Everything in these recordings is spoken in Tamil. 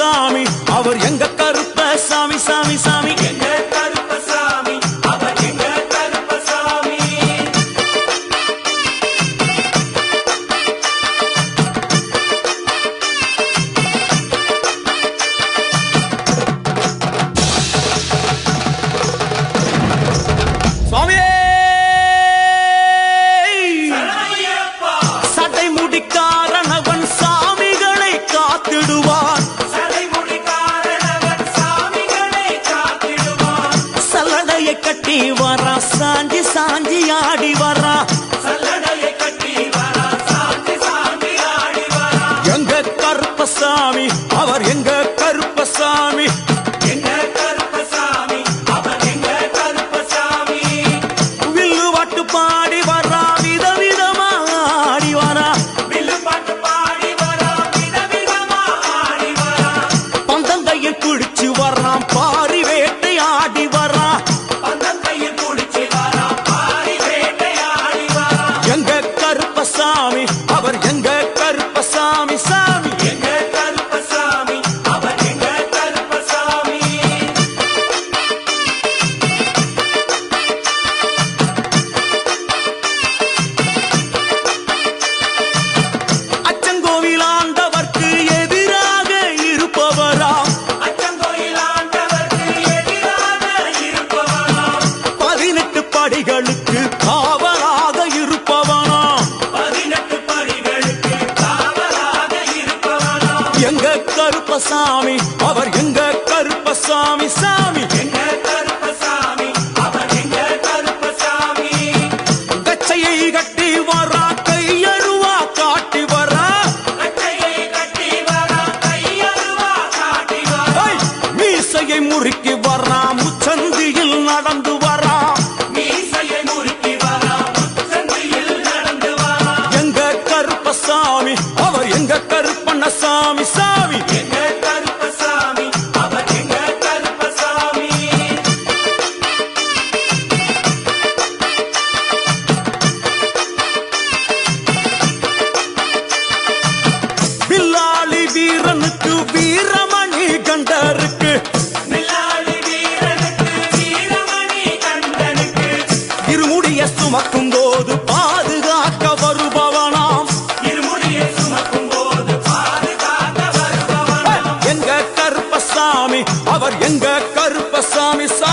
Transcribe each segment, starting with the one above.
சாமி. அவர் எங்க கருப்ப சாமி சாமி. கட்டி வரா சாஞ்சி சாஞ்சி ஆடி வரா. எங்க கருப்பசாமி அவர் எங்க வீரனுக்கு வீரமணி கண்டருக்கு இருமுடிய சுமக்கும் போது பாதுகாக்க வருபவனாம். எங்க கருப்பசாமி அவர் எங்க கருப்பசாமி சா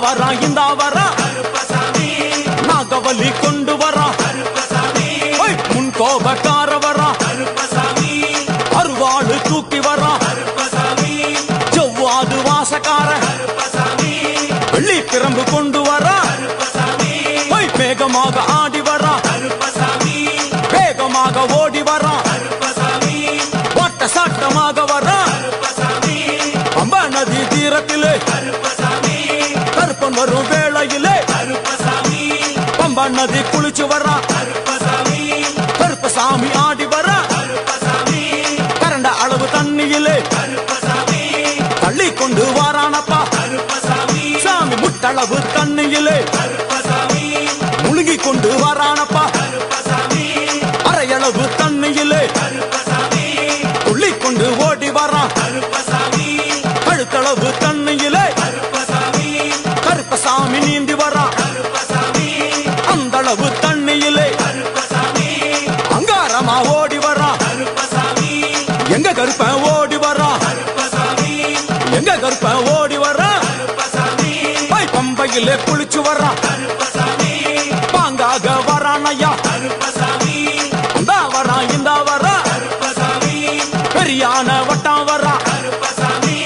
வரா இந்தா வரா நாகவலி கொண்டு வரா. முன் கோபக்கார வரா அருவாடு தூக்கி வரா. செவ்வாது வாசக்கார. வெள்ளி பிரம்பு கொண்டு வரா. வேகமாக ஆடி வரா. வேகமாக ஓடி வரா. வட்ட சாட்டமாக வரா. வரும் வேளையிலே கருப்பசாமி. பம்பா நதி குளிச்சு வர்றான் கருப்பசாமி. கருப்பசாமி ஆடி வர்றா. கருப்பசாமி. கரண்ட அளவு தண்ணியிலே கருப்பசாமி. தள்ளி கொண்டு வாரானப்பா. கருப்பசாமி. சாமி முட்டளவு தண்ணியிலே கருப்பசாமி. முழுகி கொண்டு வாரானப்பா. கருப்பசாமி. அரையளவு பம்பையிலே குளிச்சு கருப்பசாமி. பாங்காக வரான் ஐயா இந்த வரான் இந்த கருப்பசாமி. பெரியான வட்டம் கருப்பசாமி.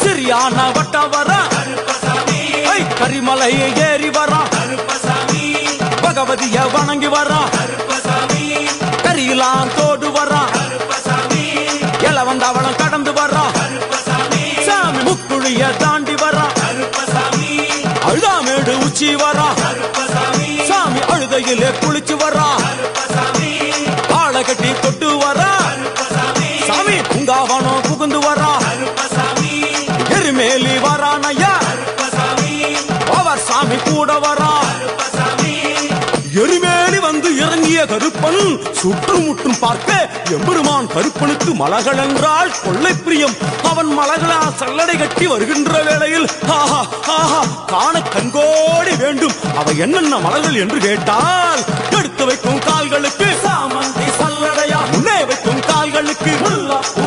சிறியான வட்டம் வரான் கருப்பசாமி. ஐ கரிமலை ஏறி வரான் பகவதிய வணங்கி வரான் கரியெல்லாம் தோடு வரான் చివర கருப்பன் சுற்றுமுற்றும் பார்க்க எம்பெருமான் கருப்பனுக்கு மலகள் என்றால் கொள்ளை பிரியம். அவன் மலகளா சல்லடை கட்டி வருகின்ற வேளையில் ஆஹா ஆஹா காண கண்கோடி வேண்டும். அவை என்னென்ன மலர்கள் என்று கேட்டால் எடுத்து வைக்கும் கால்களுக்கு சாமந்தி சல்லடையா? முன்னே வைக்கும் கால்களுக்கு முல்லப்பூ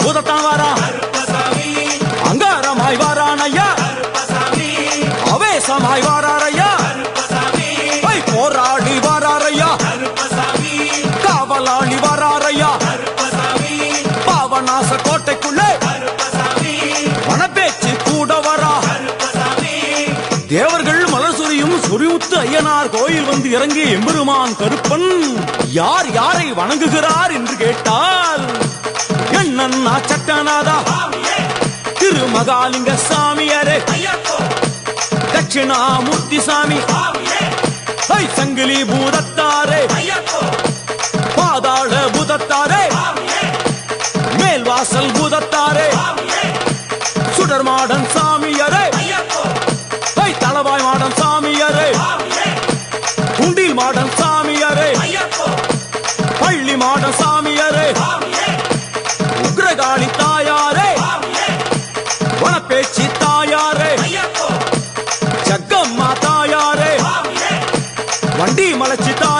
வாராரையா கருப்பசாமி. பாவநாச கோட்டைக்குள்ளே கருப்பசாமி. வனப்பேச்சு கூட வரா. தேவர்கள் மலர் சொரியும் சொரிமுத்து ஐயனார் கோயில் வந்து இறங்கிய எம்பெருமான் கருப்பன். யார் யாரை வணங்குகிறார் என்று கேட்டால் என்னன்னா சட்டநாதா திருமகாலிங்க சாமியாரே தட்சிணாமூர்த்தி சாமி சங்கிலி பூதத்தாரே ஐயப்போ. பாதாள புதத்தாரே. மேல் வாசல் புதத்தாரே. சாமியே சுடர் மாடன் சாமியரே. ஐயப்போ தளவாய் மாடன் சாமியரே. சாமியே குண்டில் மாடன் சாமியரே. பள்ளி மாடன் சாமியரே. உக்ரகாளி தாயாரே. வனப்பேச்சி தாயாரே. ஜக்கம்மா தாயாரே. வண்டி மலச்சி தாயாரே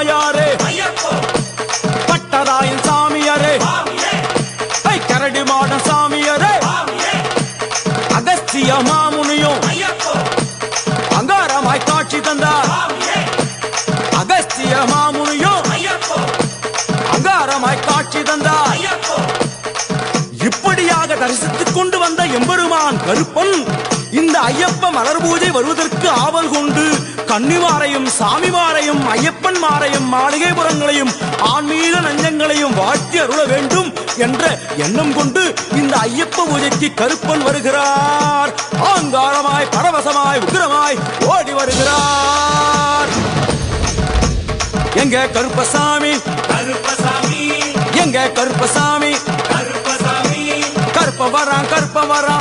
காட்சி தந்தார் இப்படியாக தரிசித்துக் கொண்டு வந்த எம்பெருமான் கருப்பன் இந்த ஐயப்ப மலர் பூஜை வருவதற்கு ஆவல் கொண்டு கன்னிமாரையும் சாமிமாரையும் ஐயப்பன் மாரையும் மாளிகைபுரங்களையும் ஆன்மீக நஞ்சங்களையும் வாழ்த்தி அருள வேண்டும் என்ற எண்ணம் கொண்டு இந்த ஐயப்ப பூஜைக்கு கருப்பன் வருகிறார். ஆங்காரமாய் பரவசமாய் உக்கிரமாய் ஓடி வருகிறார். எங்க கருப்பசாமி எங்க கருப்பசாமி. கருப்ப வரா கருப்ப வரா